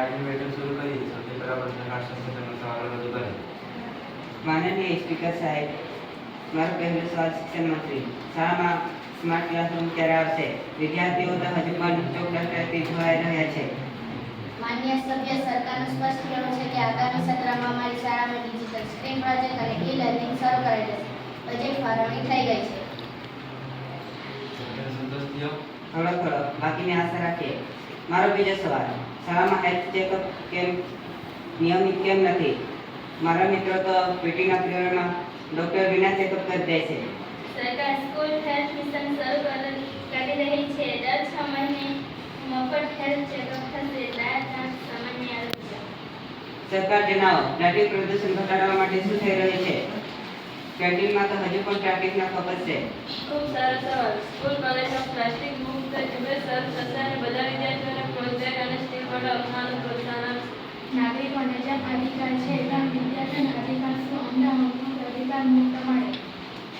આજની બેઠક શરૂ કરી સૌથી પહેલા પ્રશ્નકાળ સંસ્થાનો સવાલો રજૂ કરે માનનીય સ્પીકર સાહેબ મારો પહેલો સવાલ શિક્ષણ મંત્રી શાળામાં સ્માર્ટ ક્લાસરૂમ ક્યારે આવશે? વિદ્યાર્થીઓ તો હજુ પણ ચોક ડસ્ટરથી જોવાઈ રહ્યા છે. માન્ય સભ્ય સરકારનું સ્પષ્ટ કહેવું છે કે આગામી સત્રમાં અમારી શાળામાં ડિજિટલ સ્ક્રીન પ્રોજેક્ટ અને ઈ લર્નિંગ શરૂ કરાઈ જશે બજેટ ફાળવણી થઈ ગઈ છે. સંતોષ થયો થોડો થોડો બાકીની આશા રાખીએ. મારો બીજો સવાલ. શાળામાં હેલ્થ ચેકઅપ કેમ? નિયમિત કેમ નથી? મારા મિત્રો તો પીટીના પીરિયડમાં ડૉક્ટર વિના ચેકઅપ કરી દે છે. સરકાર સ્કૂલ હેલ્થ મિશન શરૂ કરી રહી છે. દર છ મહિને મફત હેલ્થ ચેકઅપ થશે. સામાન્ય સરકાર જણાવો ટ્રાફિક પ્રદૂષણ ઘટાડવા માટે શું થઈ રહ્યું છે? કેન્ટીનમાં તો હજુ પણ ટ્રાફિકના ખબર છે. ખૂબ સારો સવાલ. સ્કૂલ કોલેજમાં પ્લાસ્ટિક મુક્ત દિવસ શરૂ થશે અને બધા વિદ્યાર્થીઓને પ્રોજેક્ટ અને અપનાવવાનું પ્રોત્સાહન આપશે નાગરિકોને જેમ અધિકાર છે તેમ વિદ્યાર્થીઓને અધિકાર અમને મૂળભૂત અધિકાર મુક્ત મળે.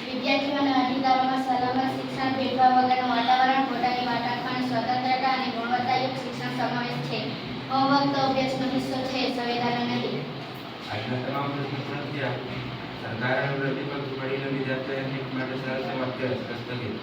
વિદ્યાર્થીઓના અધિકારોમાં સલામત શિક્ષણ ભેદભાવ વગરનું વાતાવરણ પોતાની વાટાઘાટ સ્વતંત્રતા અને ગુણવત્તાયુક્ત શિક્ષણ સમાવેશ છે. હોમવર્ક તો અભ્યાસનો હિસ્સો છે સંવેદના નહીં આજના તમામ પ્રશ્નો થયા સરકાર અને પ્રતિપક્ષ મળીને વિદ્યાર્થીઓની હિત માટે સરસ વાક્ય સ્થગિત